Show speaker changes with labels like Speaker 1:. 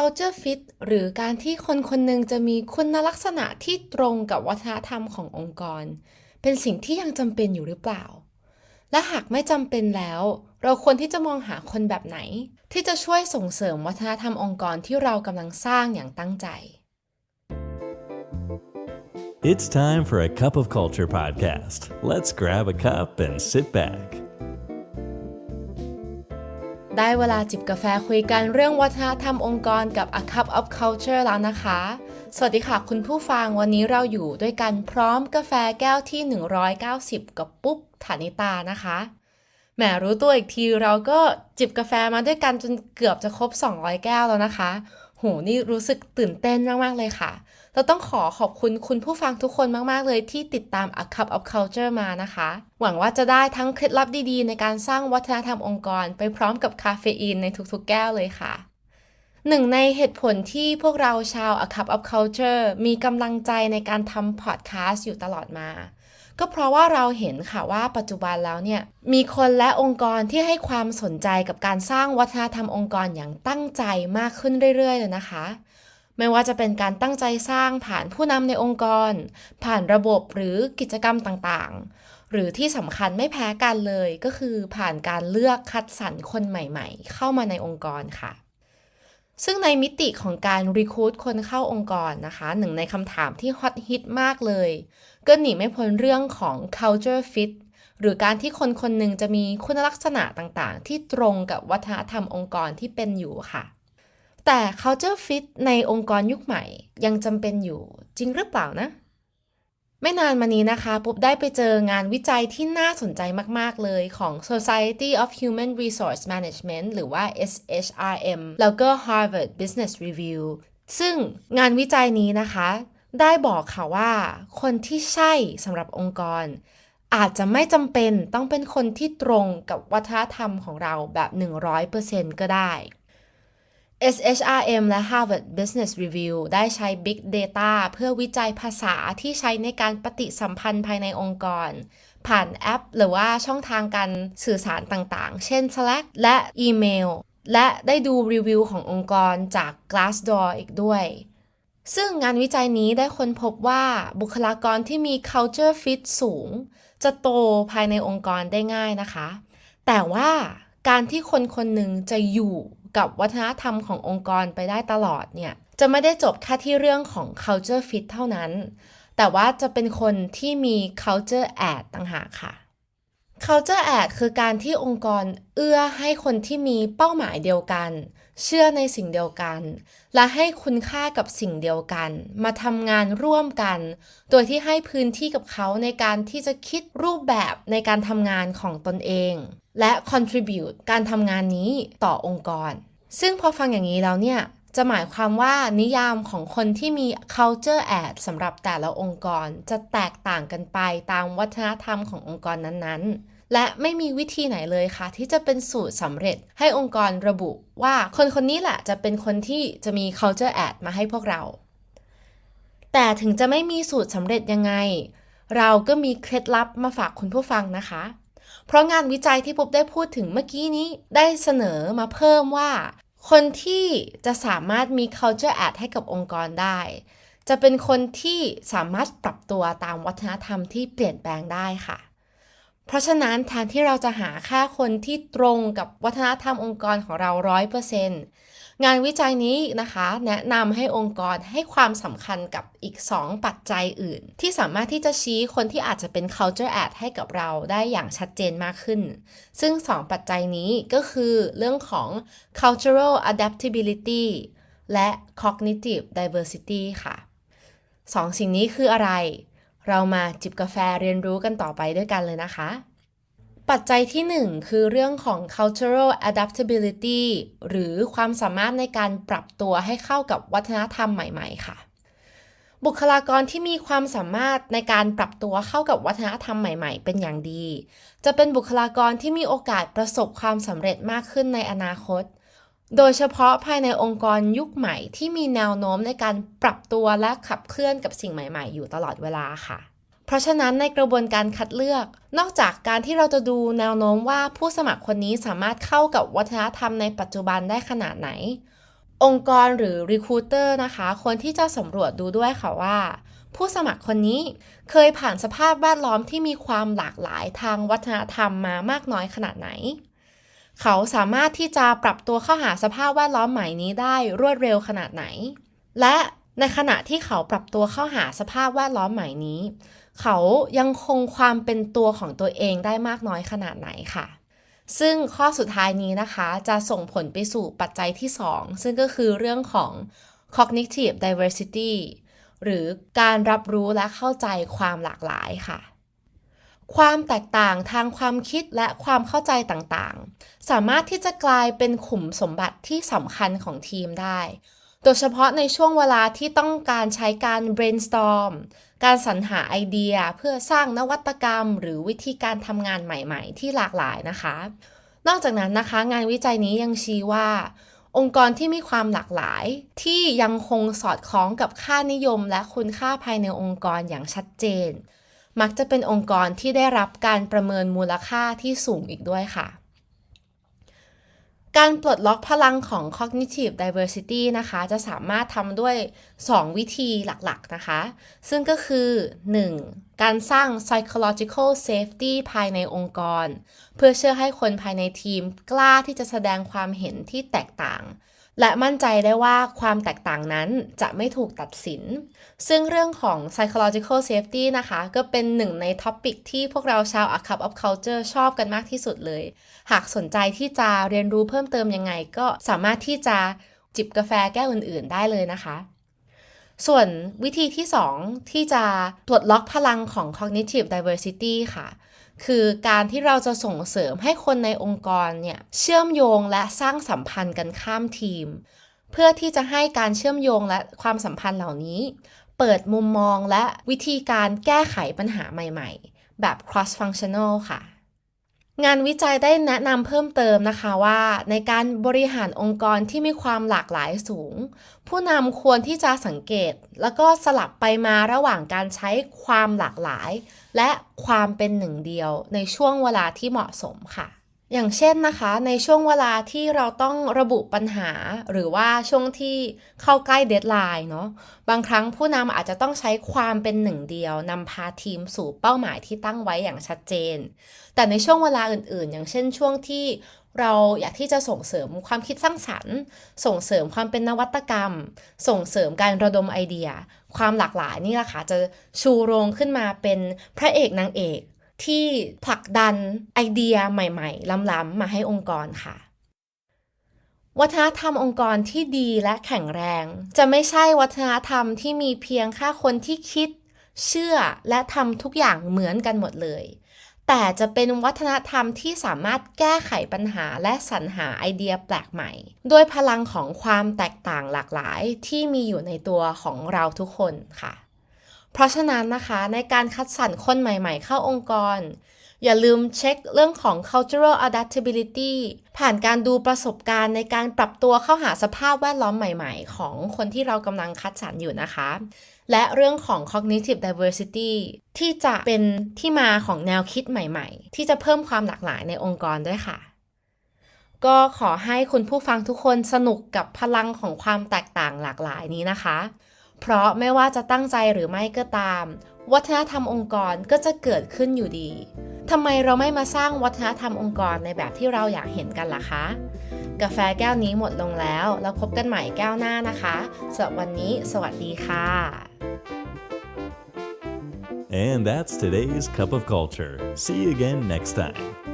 Speaker 1: culture fit หรือการที่คนคนหนึ่งจะมีคุณลักษณะที่ตรงกับวัฒนธรรมขององค์กร เป็นสิ่งที่ยังจำเป็นอยู่หรือเปล่า และหากไม่จำเป็นแล้ว เราควรที่จะมองหาคนแบบไหน ที่จะช่วยส่งเสริมวัฒนธรรมองค์กรที่เรากำลังสร้างอย่างตั้งใจ
Speaker 2: It's time for a Cup of Culture podcast. Let's grab a cup and sit back.
Speaker 1: ได้เวลาจิบกาแฟคุยกันเรื่องวัฒนธรรมองค์กรกับ A Cup of Culture แล้วนะคะ สวัสดีค่ะคุณผู้ฟังวันนี้เราอยู่ด้วยกันพร้อมกาแฟแก้วที่ 190 กับปุ๊บฐานิตานะคะแหมรู้ตัวอีกทีเราก็จิบกาแฟมาด้วยกันจนเกือบจะครบ 200 แก้วแล้วนะคะ โหนี่รู้สึกตื่นเต้นมาก ๆ เลยค่ะ เราต้องขอขอบคุณคุณผู้ฟังทุกคนมาก ๆ เลยที่ติดตาม A Cup of Culture มานะคะ หวังว่าจะได้ทั้งเคล็ดลับดีๆ ในการสร้างวัฒนธรรมองค์กร ไปพร้อมกับคาเฟอีนในทุกๆ แก้วเลยค่ะหนึ่งในเหตุผลที่พวกเราชาว A Cup of Culture มีกำลังใจในการทำพอดแคสต์อยู่ตลอดมา ก็เพราะว่าเราเห็นค่ะว่าปัจจุบันแล้วเนี่ย มีคนและองค์กรที่ให้ความสนใจกับการสร้างวัฒนธรรมองค์กรอย่างตั้งใจมากขึ้นเรื่อยๆเลยนะคะ ไม่ว่าจะเป็นการตั้งใจสร้างผ่านผู้นำในองค์กร ผ่านระบบหรือกิจกรรมต่างๆ หรือที่สำคัญไม่แพ้กันเลยก็คือผ่านการเลือกคัดสรรคนใหม่ๆ เข้ามาในองค์กรค่ะ ซึ่งในมิติของการรีคูดคนเข้าองค์กรนะคะ หนึ่งในคำถามที่ฮอตฮิตมากเลย ก็หนีไม่พ้นเรื่องของ culture fit หรือการที่คนคนหนึ่งจะมีคุณลักษณะต่างๆ ที่ตรงกับวัฒนธรรมองค์กรที่เป็นอยู่ค่ะ แต่ culture fit ในองค์กรยุคใหม่ยังจำเป็นอยู่จริงหรือเปล่านะ ไม่นานมานี้นะคะปุ๊บได้ไปเจองานวิจัยที่น่าสนใจมากๆเลยของ Society of Human Resource Management หรือว่า SHRM แล้วก็ Harvard Business Review ซึ่งงานวิจัยนี้นะคะ ได้บอกค่ะว่าคนที่ใช่สำหรับองค์กร อาจจะไม่จำเป็นต้องเป็นคนที่ตรงกับวัฒนธรรมของเราแบบ 100%ก็ได้ SHRM และ Harvard Business Review ได้ใช้ Big Data เพื่อวิจัยภาษาที่ใช้ในการปฏิสัมพันธ์ภายในองค์กร ผ่านแอป หรือว่าช่องทางการสื่อสารต่างๆ เช่น Slack และอีเมล และได้ดูรีวิวขององค์กรจาก Glassdoor อีกด้วย ซึ่งงานวิจัยนี้ได้ค้นพบว่าบุคลากรที่มี culture fit สูง จะโตภายในองค์กรได้ง่ายนะคะ แต่ว่าการที่คนคนหนึ่งจะอยู่ กับวัฒนธรรมขององค์กรไปได้ตลอดเนี่ยจะไม่ได้จบแค่ที่เรื่องของ culture fit เท่านั้น แต่ว่าจะเป็นคนที่มี culture add ต่างหากค่ะ culture add คือการที่องค์กรเอื้อให้คนที่มีเป้าหมายเดียวกัน เชื่อในสิ่งเดียวกัน และให้คุณค่ากับสิ่งเดียวกัน มาทำงานร่วมกัน โดยที่ให้พื้นที่กับเขาในการที่จะคิดรูปแบบในการทำงานของตนเอง และ contribute การทำงานนี้ต่อองค์กร ซึ่งพอฟังอย่างนี้แล้วเนี่ย จะหมายความว่านิยามของคนที่มี culture ad สำหรับแต่ละองค์กรจะแตกต่างกันไปตามวัฒนธรรมขององค์กรนั้นๆ และไม่มีวิธีไหนเลยค่ะ ที่จะเป็นสูตรสำเร็จให้องค์กรระบุว่าคนคนนี้แหละจะเป็นคนที่จะมี culture ad มาให้พวกเรา แต่ถึงจะไม่มีสูตรสำเร็จยังไง เราก็มีเคล็ดลับมาฝากคุณผู้ฟังนะคะ เพราะงานวิจัยที่ปุ๊บได้พูดถึงเมื่อกี้นี้ได้เสนอมาเพิ่มว่า คนที่จะสามารถมี culture ad ให้กับองค์กรได้ จะเป็นคนที่สามารถปรับตัวตามวัฒนธรรมที่เปลี่ยนแปลงได้ค่ะ เพราะฉะนั้นแทนที่เราจะหาแค่คนที่ตรงกับวัฒนธรรมองค์กรของเรา100% งานวิจัยนี้นะคะ แนะนำให้องค์กรให้ความสำคัญกับอีก 2 ปัจจัยอื่น ที่สามารถที่จะชี้คนที่อาจจะเป็น culture ad ให้กับเราได้อย่างชัดเจนมากขึ้น ซึ่ง 2 ปัจจัยนี้ก็คือเรื่องของ cultural adaptability และ cognitive diversity ค่ะ 2 สิ่งนี้คืออะไร เรามาจิบกาแฟเรียนรู้กันต่อไปด้วยกันเลยนะคะ ปัจจัยที่ 1 คือเรื่องของ cultural adaptability หรือความสามารถในการปรับตัวให้เข้ากับวัฒนธรรมใหม่ ๆ ค่ะ บุคลากรที่มีความสามารถในการปรับตัวเข้ากับวัฒนธรรมใหม่ ๆ เป็นอย่างดี จะเป็นบุคลากรที่มีโอกาสประสบความสำเร็จมากขึ้นในอนาคต โดยเฉพาะภายในองค์กรยุคใหม่ที่มีแนวโน้มในการปรับตัวและขับเคลื่อนกับสิ่งใหม่ ๆ อยู่ตลอดเวลาค่ะ เพราะฉะนั้นในกระบวนการคัดเลือก นอกจากการที่เราจะดูแนวโน้มว่าผู้สมัครคนนี้สามารถเข้ากับวัฒนธรรมในปัจจุบันได้ขนาดไหน องค์กรหรือ Recruiter นะคะคนที่จะสำรวจดูด้วยค่ะว่า ผู้สมัครคนนี้เคยผ่านสภาพแวดล้อมที่มีความหลากหลายทางวัฒนธรรมมามากน้อยขนาดไหน เขาสามารถที่จะปรับตัวเข้าหาสภาพแวดล้อมใหม่นี้ได้รวดเร็วขนาดไหน และ ในขณะที่เขาปรับตัวเข้าหาสภาพแวดล้อมใหม่นี้ เขายังคงความเป็นตัวของตัวเองได้มากน้อยขนาดไหนค่ะ ซึ่งข้อสุดท้ายนี้นะคะ จะส่งผลไปสู่ปัจจัยที่ 2 ซึ่งก็คือเรื่องของ cognitive diversity หรือการรับรู้และเข้าใจความหลากหลายค่ะ ความแตกต่างทางความคิดและความเข้าใจต่างๆ สามารถที่จะกลายเป็นขุมสมบัติที่สำคัญของทีมได้ โดยเฉพาะในช่วงเวลาที่ต้องการใช้การ brainstorm การสรรหาไอเดียเพื่อสร้างนวัตกรรม หรือวิธีการทำงานใหม่ ๆ ที่หลากหลายนะคะ นอกจากนั้นนะคะ งานวิจัยนี้ยังชี้ว่า องค์กรที่มีความหลากหลาย ที่ยังคงสอดคล้องกับค่านิยม และคุณค่าภายในองค์กรอย่างชัดเจน มักจะเป็นองค์กรที่ได้รับการประเมินมูลค่าที่สูงอีกด้วยค่ะ การปลดล็อกพลังของ cognitive diversity นะคะ จะสามารถทำด้วย 2 วิธีหลักๆนะคะ ซึ่งก็คือ 1. การสร้าง psychological safety ภายในองค์กร เพื่อเชื่อให้คนภายในทีมกล้าที่จะแสดงความเห็นที่แตกต่าง และมั่นใจได้ว่าความแตกต่างนั้นจะไม่ถูกตัดสิน ซึ่งเรื่องของ psychological safety นะคะ ก็เป็นหนึ่งในท็อปิกที่พวกเราชาว A Cup of Culture ชอบกันมากที่สุดเลย หากสนใจที่จะเรียนรู้เพิ่มเติมยังไง ก็สามารถที่จะจิบกาแฟแก้วอื่น ๆ ได้เลยนะคะ ส่วนวิธีที่ 2 ที่จะปลดล็อกพลังของ cognitive diversity ค่ะ คือการที่เราจะส่งเสริมให้คนในองค์กรเนี่ยเชื่อมโยงและสร้างสัมพันธ์กันข้ามทีม เพื่อที่จะให้การเชื่อมโยงและความสัมพันธ์เหล่านี้ เปิดมุมมองและวิธีการแก้ไขปัญหาใหม่ ๆ แบบ cross functional ค่ะ งานวิจัยได้แนะนำเพิ่มเติมนะคะว่า ในการบริหารองค์กรที่มีความหลากหลายสูง ผู้นำควรที่จะสังเกต แล้วก็สลับไปมาระหว่างการใช้ความหลากหลาย และความเป็นหนึ่งเดียวในช่วงเวลาที่เหมาะสมค่ะ อย่างเช่นนะคะ ในช่วงเวลาที่เราต้องระบุปัญหา หรือว่าช่วงที่เข้าใกล้เดทไลน์เนาะบางครั้งผู้นำอาจจะต้องใช้ความเป็นหนึ่งเดียวนำพาทีมสู่เป้าหมายที่ตั้งไว้อย่างชัดเจน แต่ในช่วงเวลาอื่นๆ อย่างเช่นช่วงที่เราอยากที่จะส่งเสริมความคิดสร้างสรรค์ ส่งเสริมความเป็นนวัตกรรม ส่งเสริมการระดมไอเดีย ความหลากหลายนี่แหละค่ะจะชูโรงขึ้นมาเป็นพระเอกนางเอก ที่ผลักดันไอเดียใหม่ๆ ล้ำๆ มาให้องค์กรค่ะ วัฒนธรรมองค์กรที่ดีและแข็งแรง จะไม่ใช่วัฒนธรรมที่มีเพียงแค่คนที่คิด เชื่อและทำทุกอย่างเหมือนกันหมดเลย แต่จะเป็นวัฒนธรรมที่สามารถแก้ไขปัญหาและสรรหาไอเดียแปลกใหม่ ด้วยพลังของความแตกต่างหลากหลายที่มีอยู่ในตัวของเราทุกคนค่ะ เพราะฉะนั้นนะคะในการคัดสรรคนใหม่ๆ เข้าองค์กร อย่าลืมเช็คเรื่องของ cultural adaptability ผ่านการดูประสบการณ์ในการปรับตัวเข้าหาสภาพแวดล้อมใหม่ๆ ของคนที่เรากำลังคัดสรรอยู่นะคะ และเรื่องของ cognitive diversity ที่จะเป็นที่มาของแนวคิดใหม่ๆ ที่จะเพิ่มความหลากหลายในองค์กรด้วยค่ะก็ขอให้คุณผู้ฟังทุกคนสนุกกับพลังของความแตกต่างหลากหลายนี้นะคะ เพราะไม่ว่าจะตั้งใจหรือไม่ก็ตาม วัฒนธรรมองค์กรก็จะเกิดขึ้นอยู่ดีทำไมเราไม่มาสร้างวัฒนธรรมองค์กรในแบบที่เราอยากเห็นกันล่ะคะ กาแฟแก้วนี้หมดลงแล้ว แล้วพบกันใหม่แก้วหน้านะคะสำหรับวันนี้ สวัสดีค่ะ
Speaker 2: And that's today's Cup of Culture. See you again next time.